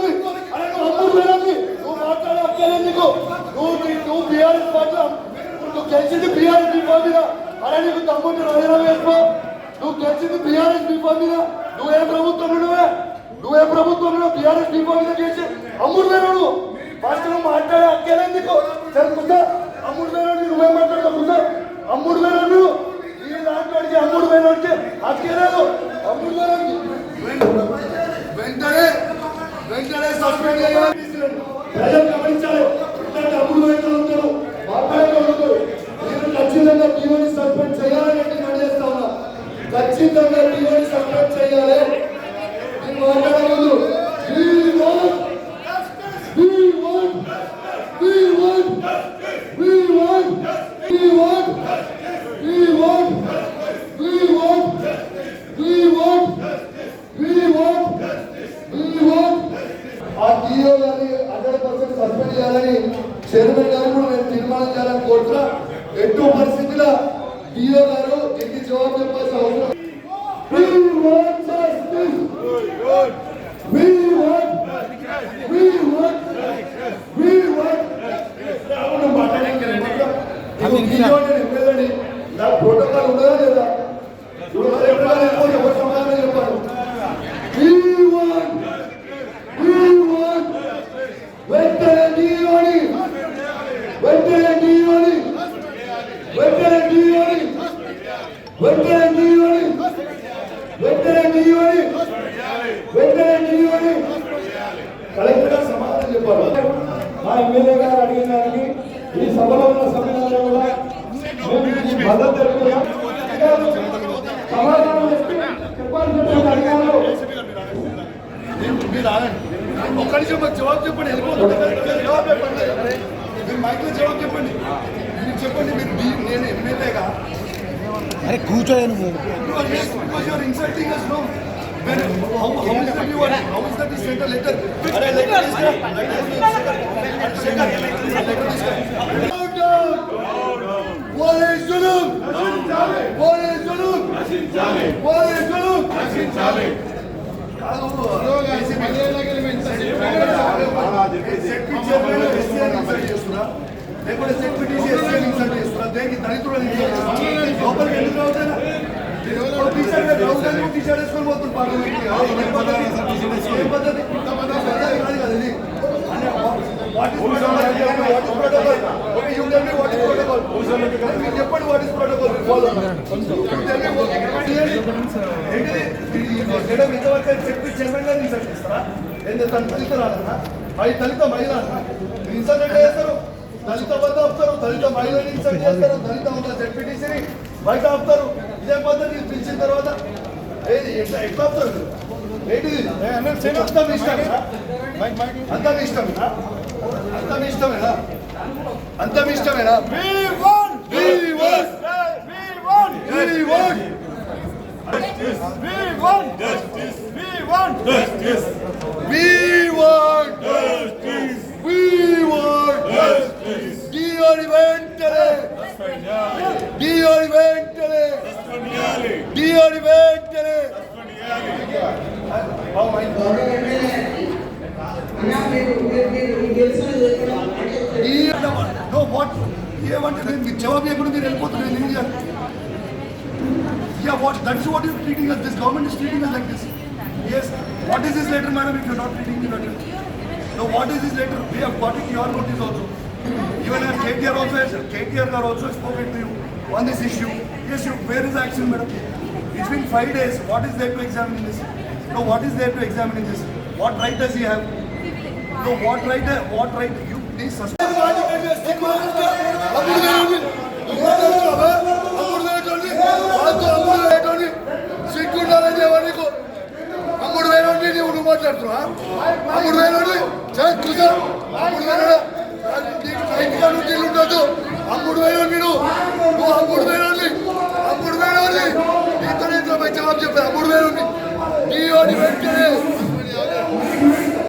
వేలండి అరే నువ్వు అమ్ముడు వెళ్ళండి నువ్వు మాట్లాడే అక్కర్లేదు నీకు నువ్వు నువ్వు బీఆర్ఎస్ పార్టీ నువ్వు గెలిచింది బీఆర్ఎస్ బీఫా మీద. అరే నీకు తమ్ముడిని రాజీనామా చేసుకో నువ్వు గెలిచింది బీఆర్ఎస్ బీఫా మీద. నువ్వే ప్రభుత్వం నువ్వే నువ్వే ప్రభుత్వంలో బీఆర్ఎస్ బీఫా మీద చేసి అమ్ముడు వేరు ఫస్ట్ నువ్వు మాట్లాడే అక్కర్లేదు నీకు? సరే కూర్చో. అమ్ముడు వేరు నువ్వే మాట్లాడతావు కూర్చో. అమ్ముడు వేరు నువ్వు ఈ లాంటి అమ్ముడు వేరు అంటే అక్కర్లేదు అమ్ముడు వేరు వెంటనే వెంటనే సస్పెండ్ చేయాలి ప్రజలు గమనించాలి. చేయాలని చైర్మన్ గారు కూడా నేను తీర్మానం చేయాలని కోరుతున్నా. ఎటు పరిస్థితిలో టీఓ గారు దీనికి జవాబు చెప్పాల్సిన అవసరం want justice. We want, we want, we want. అవును, మాట్లాడండి. ఇప్పుడు టీఓ నేను ఎమ్మెల్యేని. నా ప్రోటోకాల్ ఉండదా లేదా ఇప్పుడు మరి ఎట్లా లేకపోతే ఎవరు సమాధానం చెప్పారు We want, we want. వెంటనే టీఓని వెంటనే టీఓని వెంటనే టీఓని వెంటనే టీఓని వెంటనే టీఓని వెంటనే టీఓని కలెక్టర్ గారు సమాధానం చెప్పారు మా ఎమ్మెల్యే గారు అడిగిన దానికి ఈ సభలో ఉన్న సభ్యులందరూ కూడా మద్దతు తెలుపుతున్నాం సమాధానం చెప్పాల్సినటువంటి అధికారులు మీరు జవాబు చెప్పండి. జవాబు చెప్పండి మీరు మైక్లో జవాబు చెప్పండి మీరు చెప్పండి మీరు నేను ఎమ్మెల్యేగా అరే కూర్చోలే నువ్వు లేకుంటే సెక్యూరిటీ చేస్తే ఇన్సల్ట్ చేస్తున్నా దేనికి దళితుడు లోపలికి ఎందుకు రావద్దా టీచర్ వేసుకొని చెప్పి చైర్మన్ గారు ఇన్సల్ట్ చేస్తారా? అది దళిత మహిళ ఇన్సల్ట్ ఎట్లా చేస్తారు? దళిత వద్ద ఆపుతారు దళిత మహిళని ఇన్సల్ట్ చేస్తారు దళిత ఉన్న జడ్పీటీసీని బయట ఆపుతారు. ఇదే పద్ధతి పిలిచిన తర్వాత. ఏది ఎట్లా ఎట్లా ఆపుతారు? ఏంటిది అంతా మీ ఇష్టమేనా? అంతా మీ ఇష్టమేనా? అంతా మీ ఇష్టమేనా అంతా మీ ఇష్టమేనా want! We want justice. We want justice. DR వెంటనే Spaniale. డిఆర్ వెంటనే నో వాట్ ఏమంటే నేను మీరు జవాబు ఇవ్వకుండా మీరు వెళ్ళిపోతున్నారు నేను ఏం చేయాలి ya what that's what you treating us this government is treating us like this yes what is this letter madam if you not reading the letter no what is this letter we have got it your notice also Even as KTR also has, KTR are also spoken to you on this issue. Yes, you, where is action, madam? It's been five days. What is there to examine in this? No, what is there to examine in this? What right does he have? No, what right? What right? You please suspend. అమ్ముడు వేరే నువ్వు మాట్లాడుతున్నావు అమ్ముడు వేరే చదువు అమ్ముడు వేరే ఇంకా నువ్వు ఇల్లు ఉండొచ్చు అప్పుడు పోయినోడిని నువ్వు అప్పుడు పోయినోడిని అప్పుడు పోయినోడిని నీతో నేను జవాబు చెప్పాను అప్పుడు పోయినోడిని నీ వాడి వెంటనే